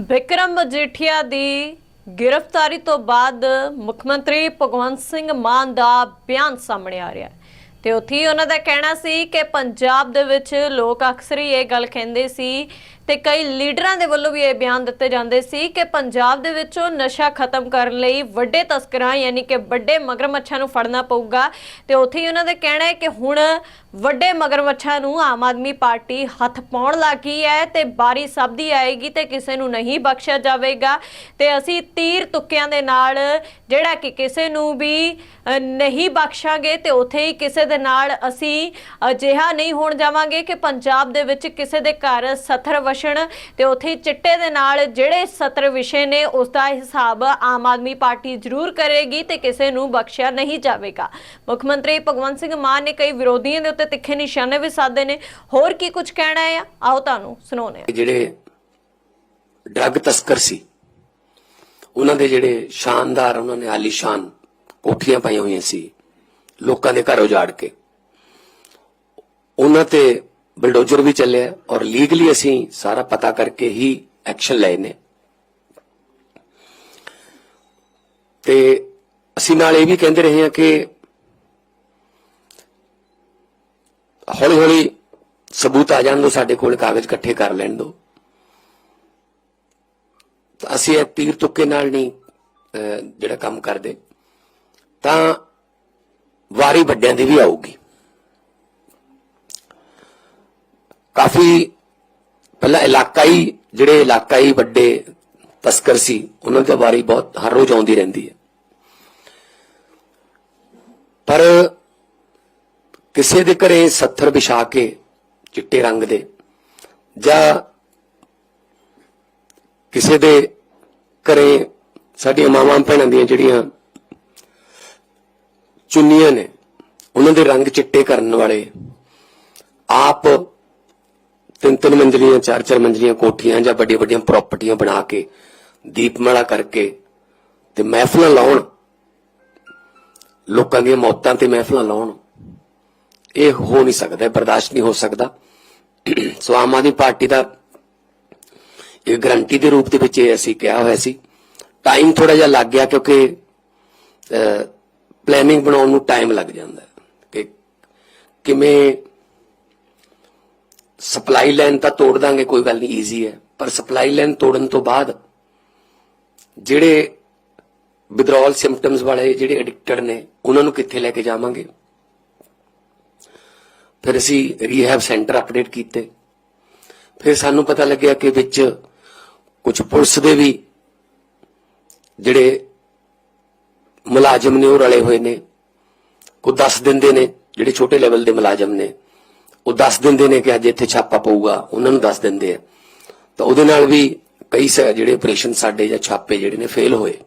ਵਿਕਰਮ ਮਜੀਠੀਆ ਦੀ ਗ੍ਰਿਫਤਾਰੀ ਤੋਂ ਬਾਅਦ ਮੁੱਖ ਮੰਤਰੀ ਭਗਵੰਤ ਸਿੰਘ ਮਾਨ ਦਾ ਬਿਆਨ ਸਾਹਮਣੇ ਆ ਰਿਹਾ ਹੈ। ਤੇ ਉੱਥੇ ਹੀ ਉਹਨਾਂ ਦਾ ਕਹਿਣਾ ਸੀ ਕਿ ਪੰਜਾਬ ਦੇ ਵਿੱਚ ਲੋਕ ਅਕਸਰ ਹੀ ਇਹ ਗੱਲ ਕਹਿੰਦੇ ਸੀ ਤੇ ਕਈ ਲੀਡਰਾਂ ਦੇ ਵੱਲੋਂ ਵੀ ਇਹ ਬਿਆਨ ਦਿੱਤੇ ਜਾਂਦੇ ਸੀ ਕਿ ਪੰਜਾਬ ਦੇ ਵਿੱਚੋਂ ਨਸ਼ਾ ਖਤਮ ਕਰਨ ਲਈ ਵੱਡੇ ਤਸਕਰਾਂ, ਯਾਨੀ ਕਿ ਵੱਡੇ ਮਗਰਮੱਛਾਂ ਨੂੰ ਫੜਨਾ ਪਊਗਾ। ਤੇ ਉੱਥੇ ਹੀ ਉਹਨਾਂ ਦਾ ਕਹਿਣਾ ਹੈ ਕਿ ਹੁਣ ਵੱਡੇ ਮਗਰਮੱਛਾਂ ਨੂੰ ਆਮ ਆਦਮੀ ਪਾਰਟੀ ਹੱਥ ਪਾਉਣ ਲੱਗੀ ਹੈ ਤੇ ਬਾਰੀ ਸਭ ਦੀ ਆਏਗੀ ਤੇ ਕਿਸੇ ਨੂੰ ਨਹੀਂ ਬਖਸ਼ਿਆ ਜਾਵੇਗਾ। ਤੇ ਅਸੀਂ ਤੀਰ ਤੁੱਕਿਆਂ ਦੇ ਨਾਲ ਜਿਹੜਾ ਕਿ ਕਿਸੇ ਨੂੰ ਵੀ ਨਹੀਂ ਬਖਸ਼ਾਂਗੇ ਤੇ ਉੱਥੇ ਹੀ ਕਿਸੇ ਦੇ ਨਾਲ ਅਸੀਂ ਅਜਿਹਾ ਨਹੀਂ ਹੋਣ ਜਾਵਾਂਗੇ ਕਿ ਪੰਜਾਬ ਦੇ ਵਿੱਚ ਕਿਸੇ ਦੇ ਘਰ ਸੱਥਰ ਵਸਣ ਤੇ ਉੱਥੇ ਚਿੱਟੇ ਦੇ ਨਾਲ ਜਿਹੜੇ ਸੱਤਰ ਵਿਸ਼ੇ ਨੇ, ਉਸ ਦਾ ਹਿਸਾਬ ਆਮ ਆਦਮੀ ਪਾਰਟੀ ਜ਼ਰੂਰ ਕਰੇਗੀ ਤੇ ਕਿਸੇ ਨੂੰ ਬਖਸ਼ਿਆ ਨਹੀਂ ਜਾਵੇਗਾ। ਮੁੱਖ ਮੰਤਰੀ ਭਗਵੰਤ ਸਿੰਘ ਮਾਨ ਨੇ ਕਈ ਵਿਰੋਧੀਆਂ ਦੇ ਉੱਤੇ ਤਿੱਖੇ ਨਿਸ਼ਾਨੇ ਵੀ ਸਾਧੇ ਨੇ। ਹੋਰ ਕੀ ਕੁਝ ਕਹਿਣਾ ਹੈ? ਆਓ ਤੁਹਾਨੂੰ ਸੁਣਾਉਂਦੇ ਜਿਹੜੇ ਡਰੱਗ ਤਸਕਰ ਸੀ, ਉਹਨਾਂ ਦੇ ਜਿਹੜੇ ਸ਼ਾਨਦਾਰ, ਉਹਨਾਂ ਨੇ ਆਲੀਸ਼ਾਨ ਕੋਠੀਆਂ ਪਾਈਆਂ ਹੋਈਆਂ ਸੀ ਲੋਕਾਂ ਦੇ ਘਰ ਉਜਾੜ ਕੇ। ਉਹਨਾਂ ਤੇ ਬਲਡੋਜ਼ਰ ਵੀ ਚੱਲਿਆ ਔਰ ਲੀਗਲੀ ਅਸੀਂ ਸਾਰਾ ਪਤਾ ਕਰਕੇ ਹੀ ਐਕਸ਼ਨ ਲਏ ਨੇ। ਤੇ ਅਸੀਂ ਨਾਲ ਇਹ ਵੀ ਕਹਿੰਦੇ ਰਹੇ ਹਾਂ ਕਿ ਹੌਲੀ ਹੌਲੀ ਸਬੂਤ ਆ ਜਾਣ ਦੋ, ਸਾਡੇ ਕੋਲ ਕਾਗਜ਼ ਇਕੱਠੇ ਕਰ ਲੈਣ ਦੋ। ਅਸੀਂ ਇਹ ਤੀਰ ਤੁੱਕੇ ਨਾਲ ਨਹੀਂ ਜਿਹੜਾ ਕੰਮ ਕਰਦੇ, ਤਾਂ ਵਾਰੀ ਵੱਡਿਆਂ ਦੀ ਵੀ ਆਊਗੀ। ਕਾਫੀ ਪਹਿਲਾਂ ਇਲਾਕਾਈ, ਜਿਹੜੇ ਇਲਾਕਾਈ ਵੱਡੇ ਤਸਕਰ ਸੀ, ਉਹਨਾਂ ਦੀ ਵਾਰੀ ਬਹੁਤ ਹਰ ਰੋਜ਼ ਆਉਂਦੀ ਰਹਿੰਦੀ ਹੈ। ਪਰ ਕਿਸੇ ਦੇ ਘਰੇ ਸੱਥਰ ਵਿਛਾ ਕੇ ਚਿੱਟੇ ਰੰਗ ਦੇ ਜਾਂ ਕਿਸੇ ਦੇ ਘਰੇ ਸਾਡੀਆਂ ਮਾਵਾਂ ਭੈਣਾਂ ਦੀਆਂ ਜਿਹੜੀਆਂ ਚੁੰਨੀਆਂ ਨੇ, ਉਹਨਾਂ ਦੇ ਰੰਗ ਚਿੱਟੇ ਕਰਨ ਵਾਲੇ ਤਿੰਨ ਤਿੰਨ ਮੰਜ਼ਲੀਆਂ, ਚਾਰ ਚਾਰ ਮੰਜ਼ਲੀਆਂ ਕੋਠੀਆਂ ਜਾਂ ਵੱਡੀਆਂ ਵੱਡੀਆਂ ਪ੍ਰਾਪਰਟੀਆਂ ਬਣਾ ਕੇ ਦੀਪਮਾਲਾ ਕਰਕੇ ਤੇ ਮਹਿਫਲਾਂ ਲਾਉਣ। ਲੋਕਾਂ ਦੀਆਂ ਮੌਤਾਂ ਤੇ ਮਹਿਫਲਾਂ ਲਾਉਣ। ਇਹ ਹੋ ਨਹੀਂ ਸਕਦਾ ਬਰਦਾਸ਼ਤ ਨਹੀਂ ਹੋ ਸਕਦਾ। ਸੋ ਆਮ ਆਦਮੀ ਪਾਰਟੀ ਦਾ ਇਹ ਗਰੰਟੀ ਦੇ ਰੂਪ ਦੇ ਵਿੱਚ ਇਹ ਅਸੀਂ ਕਿਹਾ ਹੋਇਆ ਸੀ। ਟਾਈਮ ਥੋੜਾ ਜਿਹਾ ਲੱਗ ਗਿਆ ਕਿਉਂਕਿ ਪਲੈਨਿੰਗ ਬਣਾਉਣ ਨੂੰ ਟਾਈਮ ਲੱਗ ਜਾਂਦਾ ਕਿ ਕਿਵੇਂ ਸਪਲਾਈ ਲਾਈਨ ਤਾਂ ਤੋੜ ਦਾਂਗੇ, ਕੋਈ ਗੱਲ ਨਹੀਂ ਈਜ਼ੀ ਹੈ। ਪਰ ਸਪਲਾਈ ਲਾਈਨ ਤੋੜਨ ਤੋਂ ਬਾਅਦ ਜਿਹੜੇ ਵਿਦਰੋਲ ਸਿੰਪਟਮਸ ਵਾਲੇ ਜਿਹੜੇ ਐਡਿਕਟਡ ਨੇ, ਉਹਨਾਂ ਨੂੰ ਕਿੱਥੇ ਲੈ ਕੇ ਜਾਵਾਂਗੇ? ਫਿਰ ਅਸੀਂ ਰੀਹੈਬ ਸੈਂਟਰ ਅਪਡੇਟ ਕੀਤੇ। ਫਿਰ ਸਾਨੂੰ ਪਤਾ ਲੱਗਿਆ ਕਿ ਵਿੱਚ ਕੁਝ ਪੁਲਿਸ ਦੇ ਵੀ ਜਿਹੜੇ ਮੁਲਾਜ਼ਮ ਨੇ ਉਹ ਰਲੇ ਹੋਏ ਨੇ। ਉਹ ਦਿਨ ਦੇ ਨੇ, ਜਿਹੜੇ ਛੋਟੇ ਲੈਵਲ ਦੇ ਮੁਲਾਜ਼ਮ ਨੇ। ਉਹ ਦੱਸ ਦਿੰਦੇ ਨੇ ਕਿ ਅੱਜ ਇੱਥੇ ਛਾਪਾ ਪਊਗਾ, ਉਹਨਾਂ ਨੂੰ ਦੱਸ ਦਿੰਦੇ ਆ। ਤਾਂ ਉਹਦੇ ਨਾਲ ਵੀ ਕਈ ਸ- ਜਿਹੜੇ ਆਪਰੇਸ਼ਨ ਸਾਡੇ ਜਾਂ ਛਾਪੇ ਜਿਹੜੇ ਨੇ ਫੇਲ ਹੋਏ।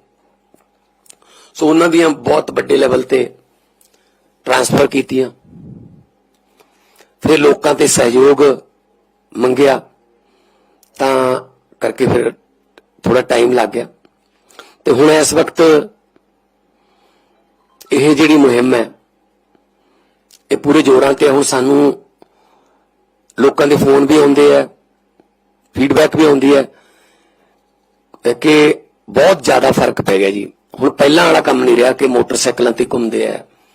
ਸੋ ਉਹਨਾਂ ਦੀਆਂ ਬਹੁਤ ਵੱਡੇ ਲੈਵਲ ਤੇ ਟਰਾਂਸਫਰ ਕੀਤੀਆਂ। ਫਿਰ ਲੋਕਾਂ ਤੇ ਸਹਿਯੋਗ ਮੰਗਿਆ। ਤਾਂ ਕਰਕੇ ਫਿਰ ਥੋੜਾ ਟਾਈਮ ਲੱਗ ਗਿਆ। ਤੇ ਹੁਣ ਇਸ ਵਕਤ ਇਹ ਜਿਹੜੀ ਮੁਹਿੰਮ ਹੈ, ਇਹ ਪੂਰੇ ਜ਼ੋਰਾਂ ਤੇ ਹੈ। ਹੁਣ ਸਾਨੂੰ ਲੋਕਾਂ ਦੇ ਫੋਨ ਵੀ ਆਉਂਦੇ ਆ ਫੀਡਬੈਕ ਵੀ ਆਉਂਦੀ ਹੈ ਕਿ ਬਹੁਤ ਜ਼ਿਆਦਾ ਫ਼ਰਕ ਪੈ ਗਿਆ ਜੀ। ਹੁਣ ਪਹਿਲਾਂ ਵਾਲਾ ਕੰਮ ਨਹੀਂ ਰਿਹਾ ਕਿ ਮੋਟਰਸਾਈਕਲਾਂ ਤੇ ਘੁੰਮਦੇ ਆ।